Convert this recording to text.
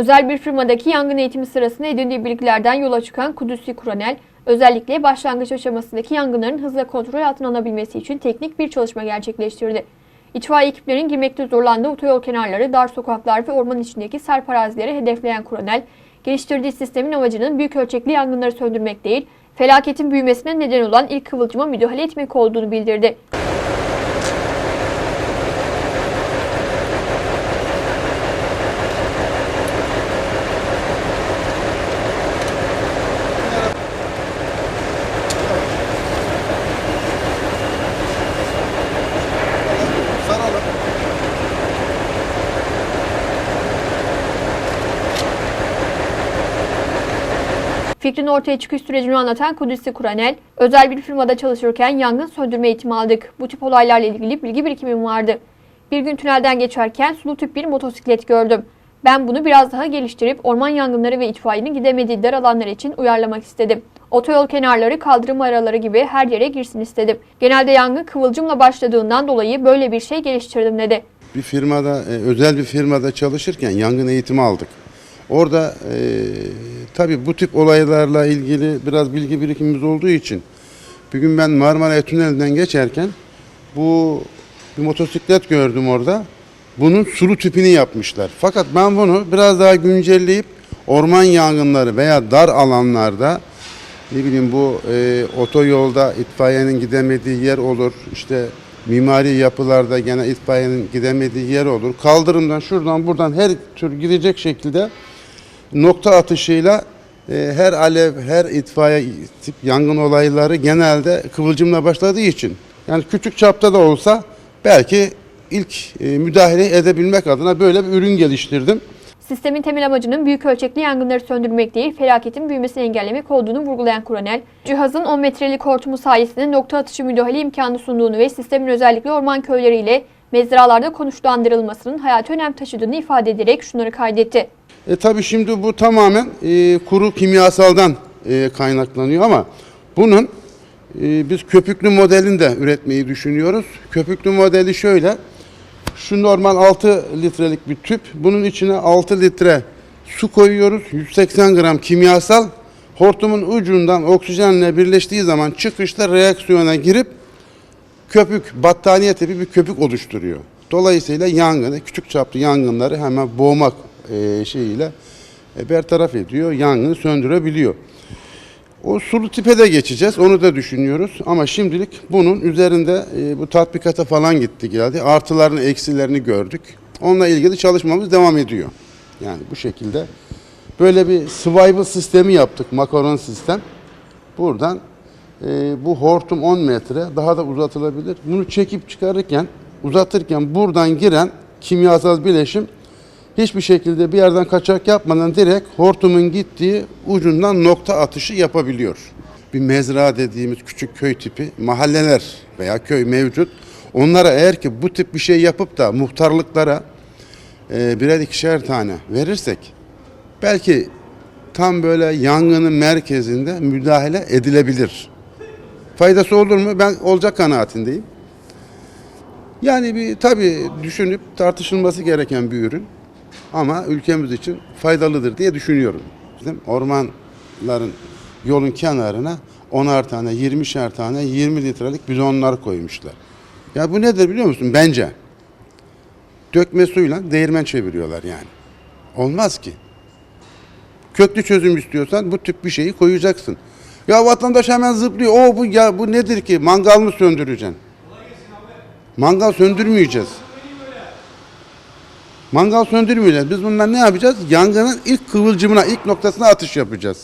Özel bir firmadaki yangın eğitimi sırasında edindiği bilgilerden yola çıkan Kudüs'ü Kuranel, özellikle başlangıç aşamasındaki yangınların hızla kontrol altına alınabilmesi için teknik bir çalışma gerçekleştirdi. İtfaiye ekiplerinin girmekte zorlandığı otoyol kenarları, dar sokaklar ve orman içindeki serp arazileri hedefleyen Kuranel, geliştirdiği sistemin amacının büyük ölçekli yangınları söndürmek değil, felaketin büyümesine neden olan ilk kıvılcıma müdahale etmek olduğunu bildirdi. Fikrin ortaya çıkış sürecini anlatan Kudüs'ü Kuranel, özel bir firmada çalışırken yangın söndürme eğitimi aldık. Bu tip olaylarla ilgili bilgi birikimim vardı. Bir gün tünelden geçerken sulu tüp bir motosiklet gördüm. Ben bunu biraz daha geliştirip orman yangınları ve itfaiyenin gidemediği dar alanlar için uyarlamak istedim. Otoyol kenarları, kaldırım araları gibi her yere girsin istedim. Genelde yangın kıvılcımla başladığından dolayı böyle bir şey geliştirdim dedi. Bir firmada, e, özel bir firmada çalışırken yangın eğitimi aldık. Orada e, tabii bu tip olaylarla ilgili biraz bilgi birikimimiz olduğu için bir gün ben Marmara Tüneli'nden geçerken bu bir motosiklet gördüm orada. Bunun sulu tüpünü yapmışlar. Fakat ben bunu biraz daha güncelleyip orman yangınları veya dar alanlarda ne bileyim bu e, otoyolda itfaiyenin gidemediği yer olur. İşte mimari yapılarda gene itfaiyenin gidemediği yer olur. Kaldırımdan şuradan buradan her tür gidecek şekilde nokta atışıyla e, her alev, her itfaiye tip yangın olayları genelde kıvılcımla başladığı için yani küçük çapta da olsa belki ilk e, müdahale edebilmek adına böyle bir ürün geliştirdim. Sistemin temel amacının büyük ölçekli yangınları söndürmek değil, felaketin büyümesini engellemek olduğunu vurgulayan Kuranel, cihazın 10 metrelik hortumu sayesinde nokta atışı müdahale imkanı sunduğunu ve sistemin özellikle orman köyleriyle mezralarda konuşlandırılmasının hayati önem taşıdığını ifade ederek şunları kaydetti. E tabii şimdi bu tamamen e, kuru kimyasaldan e, kaynaklanıyor ama bunun e, biz köpüklü modelini de üretmeyi düşünüyoruz. Köpüklü modeli şöyle. Şu normal 6 litrelik bir tüp. Bunun içine 6 litre su koyuyoruz. 180 gram kimyasal. Hortumun ucundan oksijenle birleştiği zaman çıkışta reaksiyona girip köpük, battaniye tipi bir köpük oluşturuyor. Dolayısıyla yangını, küçük çaplı yangınları hemen boğmak e, şeyiyle e, bertaraf ediyor, yangını söndürebiliyor. O sulu tipe de geçeceğiz, onu da düşünüyoruz. Ama şimdilik bunun üzerinde e, bu tatbikata falan gitti geldi. Artılarını, eksilerini gördük. Onunla ilgili çalışmamız devam ediyor. Yani bu şekilde. Böyle bir survival sistemi yaptık, makaron sistem. Buradan e, bu hortum 10 metre daha da uzatılabilir. Bunu çekip çıkarırken, uzatırken buradan giren kimyasal bileşim hiçbir şekilde bir yerden kaçak yapmadan direkt hortumun gittiği ucundan nokta atışı yapabiliyor. Bir mezra dediğimiz küçük köy tipi mahalleler veya köy mevcut. Onlara eğer ki bu tip bir şey yapıp da muhtarlıklara e, birer ikişer tane verirsek belki tam böyle yangının merkezinde müdahale edilebilir. Faydası olur mu? Ben olacak kanaatindeyim. Yani bir tabii düşünüp tartışılması gereken bir ürün ama ülkemiz için faydalıdır diye düşünüyorum. Bizim ormanların yolun kenarına 10'ar tane, 20'şer tane 20 litrelik bidonlar koymuşlar. Ya bu nedir biliyor musun? Bence dökme suyla değirmen çeviriyorlar yani. Olmaz ki. Köklü çözüm istiyorsan bu tip bir şeyi koyacaksın. Ya vatandaş hemen zıplıyor. O bu ya bu nedir ki? Mangal mı söndüreceksin? Mangal söndürmeyeceğiz. Mangal söndürmeyeceğiz. Biz bunlar ne yapacağız? Yangının ilk kıvılcımına, ilk noktasına atış yapacağız.